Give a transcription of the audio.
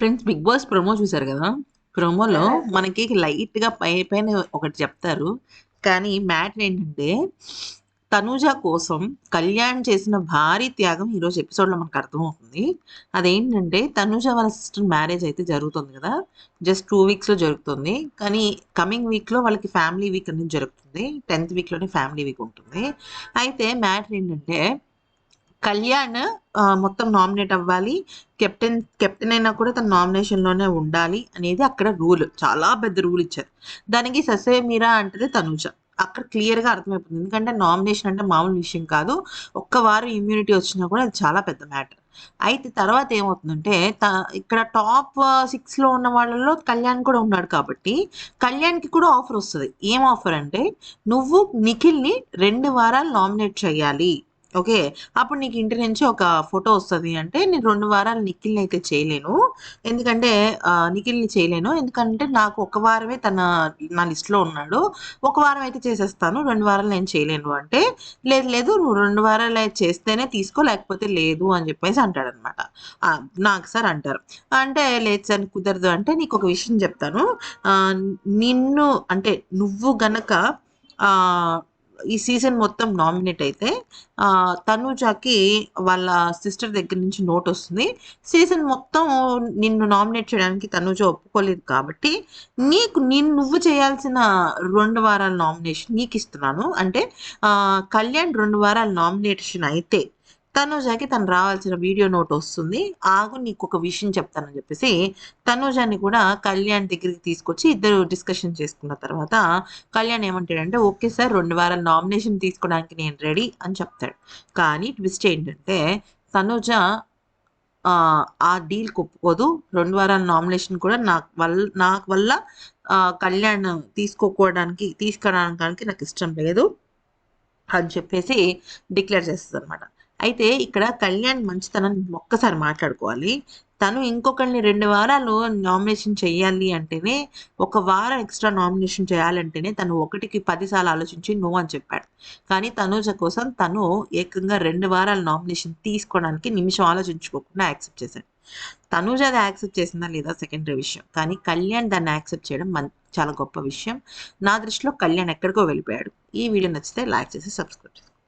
Friends big boss promo చూసారు కదా? ప్రోమోలో మనకి లైట్గా పై పైన ఒకటి చెప్తారు. కానీ మ్యాటర్ ఏంటంటే తనూజ కోసం కళ్యాణ్ చేసిన భారీ త్యాగం ఈరోజు ఎపిసోడ్లో మనకు అర్థమవుతుంది. అదేంటంటే తనూజ వాళ్ళ సిస్టర్ మ్యారేజ్ అయితే జరుగుతుంది కదా? జస్ట్ టూ వీక్స్లో జరుగుతుంది. కానీ కమింగ్ వీక్లో వాళ్ళకి ఫ్యామిలీ వీక్ అనేది జరుగుతుంది. టెన్త్ వీక్లోనే ఫ్యామిలీ వీక్ ఉంటుంది. అయితే మ్యాటర్ ఏంటంటే కళ్యాణ్ మొత్తం నామినేట్ అవ్వాలి. కెప్టెన్ కెప్టెన్ అయినా కూడా తన నామినేషన్లోనే ఉండాలి అనేది అక్కడ రూల్ చాలా పెద్ద రూల్ ఇచ్చారు. దానికి ససే మీరా అంటే తనుజ. అక్కడ క్లియర్గా అర్థమైపోతుంది. ఎందుకంటే నామినేషన్ అంటే మామూలు విషయం కాదు. ఒక్క వారం ఇమ్యూనిటీ వచ్చినా కూడా అది చాలా పెద్ద మ్యాటర్ అయితే తర్వాత ఏమవుతుందంటే త ఇక్కడ టాప్ సిక్స్లో ఉన్న వాళ్ళలో కళ్యాణ్ కూడా ఉన్నాడు కాబట్టి కళ్యాణ్కి కూడా ఆఫర్ వస్తుంది. ఏం ఆఫర్ అంటే నువ్వు నిఖిల్ని రెండు వారాలు నామినేట్ చేయాలి. ఓకే. అప్పుడు నీకు ఇంటి నుంచి ఒక ఫోటో వస్తుంది అంటే నేను రెండు వారాలు నిఖిల్ని అయితే చేయలేను. ఎందుకంటే నిఖిల్ని చేయలేను. ఎందుకంటే నాకు ఒక వారమే తన నా లిస్ట్లో ఉన్నాడు. ఒక వారం అయితే చేసేస్తాను. రెండు వారాలు నేను చేయలేను అంటే లేదు లేదు నువ్వు రెండు వారాలు అయితే చేస్తేనే తీసుకో లేకపోతే లేదు అని చెప్పేసి అంటాడు అనమాట నాకు సార్ అంటారు. అంటే లేదు సార్ కుదరదు అంటే నీకు ఒక విషయం చెప్తాను. నిన్ను అంటే నువ్వు గనక ఈ సీజన్ మొత్తం నామినేట్ అయితే ఆ, వాళ్ళ సిస్టర్ దగ్గర నుంచి నోట్ వస్తుంది. సీజన్ మొత్తం నిన్ను నామినేట్ చేయడానికి తనూజ ఒప్పుకోలేదు కాబట్టి నీకు నేను నువ్వు చేయాల్సిన రెండు వారాల నామినేషన్ నీకు ఇస్తున్నాను. అంటే కళ్యాణ్ రెండు వారాల నామినేషన్ అయితే తనుజాకి తను రావాల్సిన వీడియో నోట్ వస్తుంది. ఆగు నీకు ఒక విషయం చెప్తానని చెప్పేసి తనూజాని కూడా కళ్యాణ్ దగ్గరికి తీసుకొచ్చి ఇద్దరు డిస్కషన్ చేసుకున్న తర్వాత కళ్యాణ్ ఏమంటాడంటే ఓకే సార్ రెండు వారాల నామినేషన్ తీసుకోవడానికి నేను రెడీ అని చెప్తాడు. కానీ ట్విస్ట్ ఏంటంటే తనుజ ఆ, డీల్ ఒప్పుకోదు రెండు వారాల నామినేషన్ కూడా నాకు వల్ల నాకు వల్ల కళ్యాణ్ తీసుకోకపోవడానికి తీసుకురావడానికి నాకు ఇష్టం లేదు అని చెప్పేసి డిక్లేర్ చేస్తుంది అనమాట అయితే ఇక్కడ కళ్యాణ్ మంచితనాన్ని ఒక్కసారి మాట్లాడుకోవాలి. తను ఇంకొకరిని రెండు వారాలు నామినేషన్ చేయాలి అంటేనే ఒక వారం ఎక్స్ట్రా నామినేషన్ చేయాలంటేనే తను ఒకటికి పదిసార్లు ఆలోచించి నో అని చెప్పాడు. కానీ తనూజ కోసం తను ఏకంగా రెండు వారాల నామినేషన్ తీసుకోవడానికి నిమిషం ఆలోచించుకోకుండా యాక్సెప్ట్ చేశాడు. తనూజ అది యాక్సెప్ట్ చేసిందా లేదా సెకండరీ విషయం. కానీ కళ్యాణ్ దాన్ని యాక్సెప్ట్ చేయడం మన చాలా గొప్ప విషయం. నా దృష్టిలో కళ్యాణ్ ఎక్కడికో వెళ్ళిపోయాడు. ఈ వీడియో నచ్చితే లైక్ చేసి సబ్స్క్రైబ్ చేసుకోండి